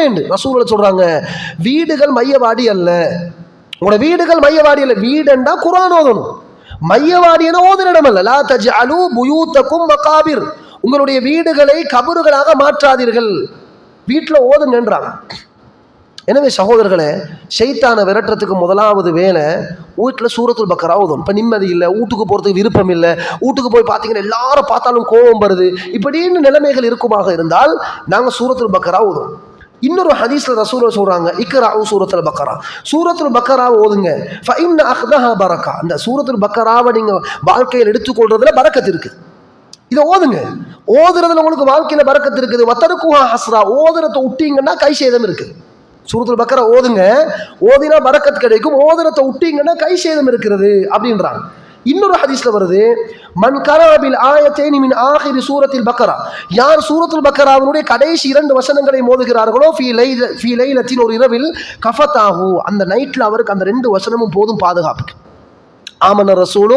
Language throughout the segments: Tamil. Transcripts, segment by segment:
கடமைண்டு ரசூல சொல்றாங்க வீடுகள் மையவாடி அல்ல. உங்களோட வீடுகள் மையவாடி அல்ல. வீடுண்டா குரான் ஓதணும். மையவாடி என ஓதுன இடம் அல்ல. லா தஜ்அலு புயூத்தக்கும் மகாபிர் உங்களுடைய வீடுகளை கபறுகளாக மாற்றாதீர்கள். வீட்டில் ஓதுங்கன்றாங்க எனவே சகோதரர்களே ஷைத்தானை விரட்டுறதுக்கு முதலாவது வேலை வீட்டில் சூரத்துல் பக்கரா ஓதும் இப்போ நிம்மதி இல்லை வீட்டுக்கு போகிறதுக்கு விருப்பம் இல்லை வீட்டுக்கு போய் பார்த்தீங்கன்னா எல்லாரும் பார்த்தாலும் கோபம் வருது. இப்படின்னு நிலைமைகள் இருக்குமாக இருந்தால் நாங்கள் சூரத்துல் பக்கரா ஓதும் இன்னொரு ஹதீஸ்ல ரசூல சொல்றாங்க இக்கரா சூரத்தில் பக்கரா. சூரத்தில் பக்கரா ஓதுங்க. ஃபைன் அஹ்தஹா பரக்கா. அந்த சூரத்தில் பக்கராவை நீங்க வாழ்க்கையில் எடுத்துக்கொள்றதுல பறக்கத்து இருக்கு. இதை ஓதுங்க. ஓதுறதுல உங்களுக்கு வாழ்க்கையில பறக்கத்து இருக்குது. வத்தருக்குஹா ஹஸ்ரா. ஓதுறத்தை விட்டீங்கன்னா கை சேதம் இருக்குது சூரத்தில் பக்கரா ஓதுங்க. ஓதினா பறக்கத்து கிடைக்கும். ஓதுறத்தை விட்டீங்கன்னா கை சேதம் இருக்கிறது அப்படின்றாங்க. இன்னொரு ஹதீஸ்ல வருது மன் கராபில் ஆயத்தேனி மின் ஆஹிரி சூரத்தில் பக்கரா. யார் சூரத்தில் பக்கராவினுடைய கடைசி இரண்டு வசனங்களை மோதுகிறார்களோ ஃபீ லை ஃபீ லைலத்தின் ஒரு இரவில் கஃபத்தாகு அந்த நைட்டில் அவருக்கு அந்த ரெண்டு வசனமும் போதும் பாதுகாப்பு. ஆமன ரசூலு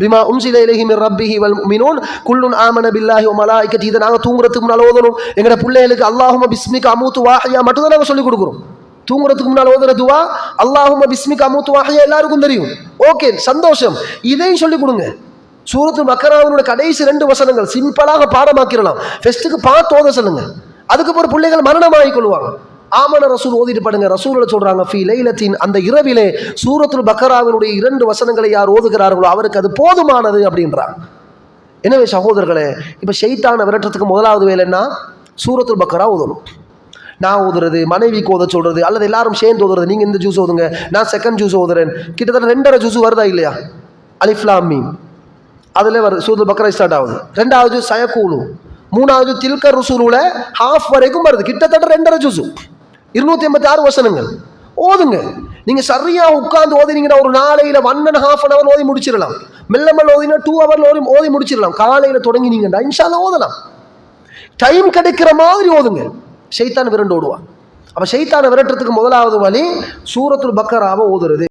பிமா உன்சில இலகி மிர் ரப்பிஹி வல் முஃமினூன் குல்லுன் ஆமன பில்லாஹி வ மலாயிகத்தி இதை நாங்கள் தூங்குறதுக்கு முன்னால் ஓதணும். எங்களோட பிள்ளைகளுக்கு அல்லாஹும பிஸ்மிக் அமூத்து வாஹியா மட்டும் தான் நாங்கள் சொல்லிக் கொடுக்குறோம். தூங்குறதுக்கு முன்னால் ஓதுற துவா அல்லாஹும பிஸ்மிக் அமூத்து வாஹியா எல்லாருக்கும் தெரியும். ஓகே சந்தோஷம். இதையும் சொல்லிக் கொடுங்க. சூரத்து மக்கராவினோட கடைசி ரெண்டு வசனங்கள் சிம்பிளாக பாடமாக்கிடலாம். ஃபெஸ்ட்டுக்கு பார்த்து ஓத சொல்லுங்க. அதுக்கப்புறம் பிள்ளைகள் மரணமாகி கொள்வாங்க. ஆமன ரசூல் ஓதிட்டு பாடுங்க ரசூல சொல்றாங்க ஃபி லைலத்தின் அந்த இரவிலே சூரத்துல் பக்கராவினுடைய இரண்டு வசனங்களை யார் ஓதுகிறார்களோ அவருக்கு அது போதுமானது அப்படின்றாங்க. எனவே சகோதரர்களே இப்போ ஷெய்தான விரட்டுறதுக்கு முதலாவது வேலைன்னா சூரத்துல் பக்கரா ஓதணும். நான் ஓதுறது மனைவிக்கு ஓத சொல்கிறது அல்லது எல்லாரும் சேர்ந்து ஓதுறது நீங்கள் இந்த ஜூஸ் ஓதுங்க நான் செகண்ட் ஜூஸ் ஓதுறேன் கிட்டத்தட்ட ரெண்டரை ஜூஸ் வருதா இல்லையா? அலிஃப்லாம் மீம். அதில் வருது சூது பக்கரை ஸ்டார்ட் ஆகுது. ரெண்டாவது ஜூஸ் சயக்கூலு. மூணாவது தில்கர் ருசூலுல ஹாஃப் வரைக்கும் வருது. கிட்டத்தட்ட ரெண்டரை ஜூஸு இருநூத்தி எண்பத்தி ஆறு வசனங்கள். ஓதுங்க. நீங்க சரியா உட்கார்ந்து ஓதினீங்கன்னா ஒரு நாளையில one and half an hour ஓதி முடிச்சிடலாம். மெல்ல மெல்ல ஓதினா டூ ஹவரில் ஓதி ஓதி முடிச்சிடலாம். காலையில தொடங்கினீங்கன்னா இன்ஷால்லா ஓதலாம். டைம் கிடைக்கிற மாதிரி ஓதுங்க. ஷைத்தான் விரண்டு ஓடுவான். அப்போ ஷைத்தானை விரட்டுறதுக்கு முதலாவது வழி சூரத்துல் பக்கராவை ஓதுறது.